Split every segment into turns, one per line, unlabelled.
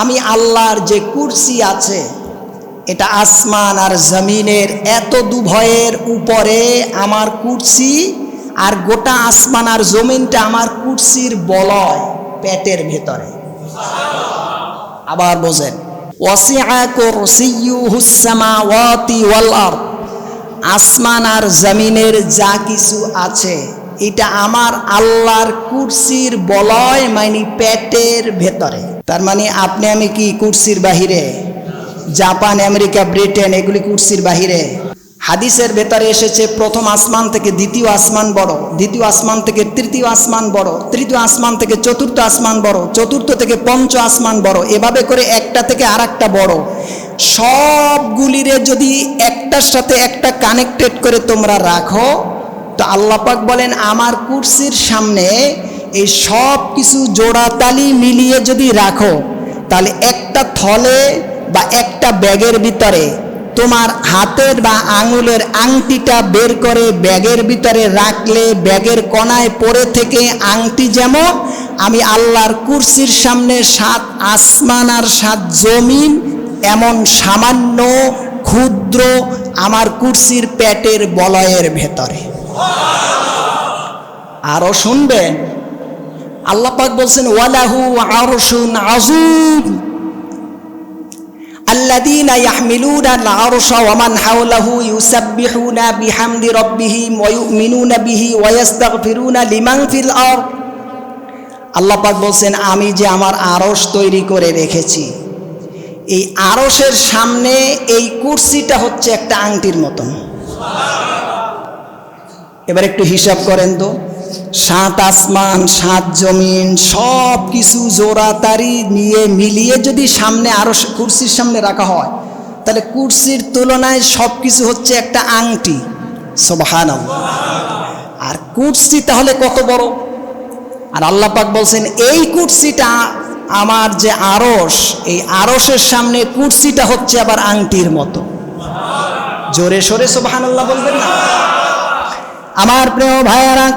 আমি আল্লাহর যে কুরসি আছে, এটা আসমান আর জমিনের এত দুভয়ের উপরে আমার কুরসি আর গোটা আসমান আর জমিনটা আমার কুরসির বলয় পেটের ভেতরে। আবার বোঝেন আসমান আর জমিনের যা কিছু আছে এটা আমার আল্লাহর কুরসির বলয় মানে পেটের ভেতরে। তার মানে আপনি আমি কি কুরসির বাহিরে? জাপান, আমেরিকা, ব্রিটেন, এগুলি কুরসির বাহিরে। হাদিসের ভেতরে এসেছে, প্রথম আসমান থেকে দ্বিতীয় আসমান বড়, দ্বিতীয় আসমান থেকে তৃতীয় আসমান বড়, তৃতীয় আসমান থেকে চতুর্থ আসমান বড়, চতুর্থ থেকে পঞ্চ আসমান বড়, এভাবে করে একটা থেকে আর একটা বড়। সবগুলিরে যদি একটার সাথে একটা কানেক্টেড করে তোমরা রাখো তো আল্লাপাক বলেন, আমার কুরসির সামনে এই সব কিছু জোড়াতালি মিলিয়ে যদি রাখো, তাহলে একটা থলে বা একটা ব্যাগের ভিতরে তোমার হাতের বা আঙুলের আংটিটা বের করে ব্যাগের ভিতরে রাখলে, ব্যাগের কণায় পড়ে থেকে আংটি যেমন, আমি আল্লাহর কুরসির সামনে সাত আসমান আর সাত জমিন, এমন সামান্য ক্ষুদ্র আমার কুরসির পেটের বলয়ের ভেতরে। আরও শুনবেন। আল্লাহ পাক বলছেন, ওয়ালাহু আরশুন আযীম। আল্লাযীনা ইয়াহমিলুনা আল-আরশা ওয়া মান হাওলাহু ইউসাব্বিহুনা বিহামদি রাব্বিহিম ওয়া ইউমিনুনা বিহি ওয়া ইস্তাগফিরুনা আল্লাহ পাক বলছেন, আমি যে আমার আরশ তৈরি করে রেখেছি, এই আরশের সামনে এই কুরসিটা হচ্ছে একটা আংটির মতন। এবার একটু হিসাব করেন তো। সাত আসমান, সাত জমিন, সব কিছু জোড়াতারি নিয়ে মিলিয়ে যদি সামনে আরও কুরসির সামনে রাখা হয়, তাহলে কুর্সির তুলনায় সব কিছু হচ্ছে একটা আংটি। সোবাহান আর কুরসি তাহলে কত বড়? আর আল্লাহ পাক বলছেন, এই কুর্সিটা আমার যে আরস এই আরসের সামনে কুরসিটা হচ্ছে আবার আংটির মতো। জোরে সোরে সোবাহান আল্লাহ বলবেন না? আমার প্রিয় ভাইয়ারা,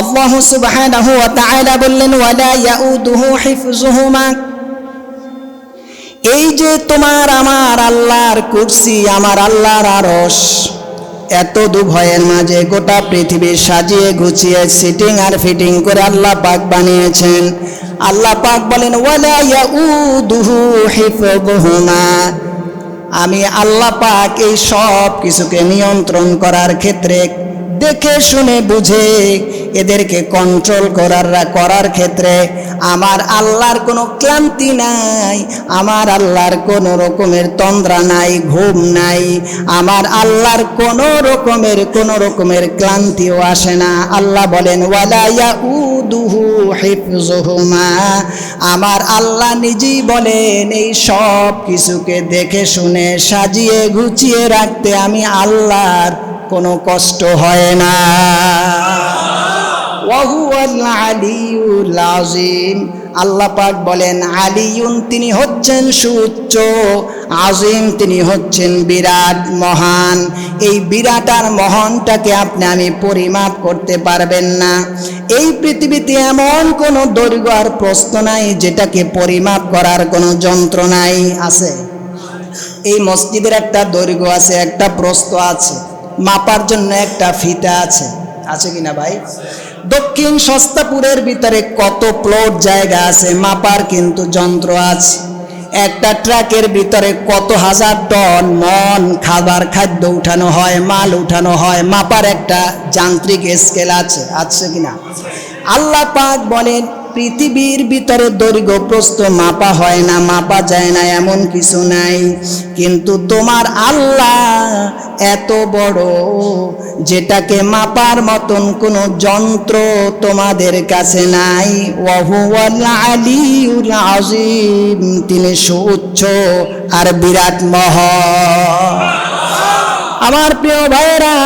আল্লাহ সুবহানাহু ওয়া তাআলা বললেন, ওয়ালা ইয়াউদুহু হিফযুহুমা? এই যে তোমার আমার আল্লাহর কুরসি, আমার আল্লাহর আরশ, এত দুভয়ের মাঝে গোটা পৃথিবী সাজিয়ে গুছিয়ে সিটিং আর ফিটিং করে আল্লাহ পাক বানিয়েছেন। আল্লাহ পাক বলেন, ওয়ালা ইয়াউদুহু হিফযুহুমা? আমি আল্লাহ পাক এই সব কিছুকে নিয়ন্ত্রণ করার ক্ষেত্রে দেখে শুনে বুঝে এদেরকে কন্ট্রোল করার করার ক্ষেত্রে আমার আল্লাহর কোনো ক্লান্তি নাই, আমার আল্লাহর কোনো রকমের তন্দ্রা নাই, ঘুম নাই, আমার আল্লাহর কোনো রকমের কোনো রকমের ক্লান্তিও আসে না। আল্লাহ বলেন ওয়ালাইয়া উদুহু হিফজুহুমা আমার আল্লাহ নিজেই বলেন, এই সব কিছুকে দেখে শুনে, সাজিয়ে গুছিয়ে রাখতে আমি আল্লাহর কোনো কষ্ট হয় না। আজিম। আল্লাহ পাক বলেন, আলিউন তিনি হচ্ছেন সুউচ্চ, আজিম তিনি হচ্ছেন বিরাট মহান। এই বিরাট আর মহানটাকে আপনি আমি পরিমাপ করতে পারবেন না। এই পৃথিবীতে এমন কোনো দৈর্ঘ্য আর প্রশ্ন নাই যেটাকে পরিমাপ করার কোনো যন্ত্র নাই, আছে? এই মসজিদের একটা দৈর্ঘ্য আছে, একটা প্রস্ত আছে। মাপার জন্য একটা ফিতা আছে। আছে কিনা ভাই? দক্ষিণ সস্তাপুরের ভিতরে কত প্লট জায়গা আছে, মাপার কিন্তু যন্ত্র আছে। একটা ট্রাকের ভিতরে কত হাজার টন মন, খাবার, খাদ্য উঠানো হয়, মাল উঠানো হয়, মাপার একটা যান্ত্রিক স্কেল আছে। আছে কিনা? আল্লাহ পাক বলেন পৃথিবীর ভিতরে দৈর্ঘ্য প্রস্থ মাপা হয় না, মাপা যায় না, এমন কিছু নাই। কিন্তু তোমার আল্লাহ এত বড়, যেটাকে মাপার মতন কোনো যন্ত্র তোমাদের কাছে নাই। আলিউল আজিম তিনি সুউচ্চ আর বিরাট মহ আমার প্রিয় ভাইয়েরা,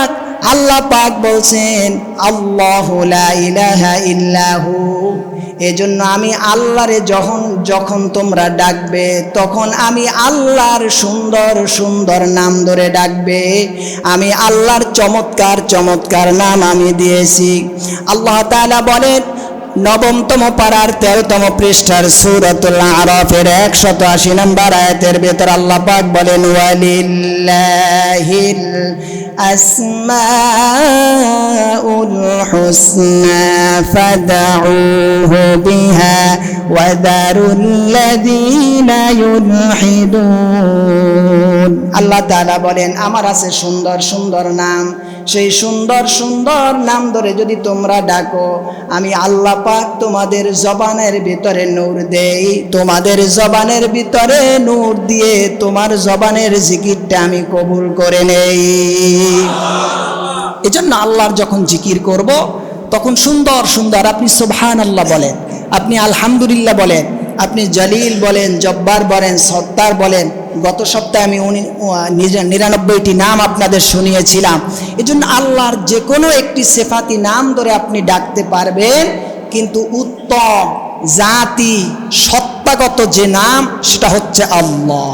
আল্লাহ পাক বলছেন, আল্লাহ ইলাহা ইল্লাহু এজন্য আমি আল্লাহরে যখন যখন তোমরা ডাকবে, তখন আমি আল্লাহর সুন্দর সুন্দর নাম ধরে ডাকবে। আমি আল্লাহর চমৎকার চমৎকার নাম আমি দিয়েছি। আল্লাহ তালা বলেন নবমতম পাড়ার তেরোতম পৃষ্ঠার সুরতুল আরফের একশত আশি নম্বর আয়াতের ভেতর আল্লাহ পাক বলেন, ওয়ালিল্লাহিল আসমাউল হুসনা ফাদউহু বিহা ওয়াদারুল লাযীনা ইউলহিদুন। আল্লাহ তাআলা বলেন, আমার আছে সুন্দর সুন্দর নাম। সেই সুন্দর সুন্দর নাম ধরে যদি তোমরা ডাকো, আমি আল্লাহ পাক তোমাদের জবানের ভিতরে নূর দেই। তোমাদের জবানের ভিতরে নূর দিয়ে তোমার জবানের জিকিরটা আমি কবুল করে নেই। এজন্য আল্লাহর যখন জিকির করব, তখন সুন্দর সুন্দর। আপনি সোভান আল্লাহ বলেন, আপনি আলহামদুলিল্লাহ বলেন, আপনি জলিল বলেন, জব্বার বলেন, সত্তার বলেন গত সপ্তাহে আমি উনি নিরানব্বইটি নাম আপনাদের শুনিয়েছিলাম। এজন্য আল্লাহর যে কোনো একটি সেফাতি নাম ধরে আপনি ডাকতে পারবেন, কিন্তু উত্তম জাতি সত্তাগত যে নাম, সেটা হচ্ছে আল্লাহ।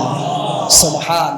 সুবহান।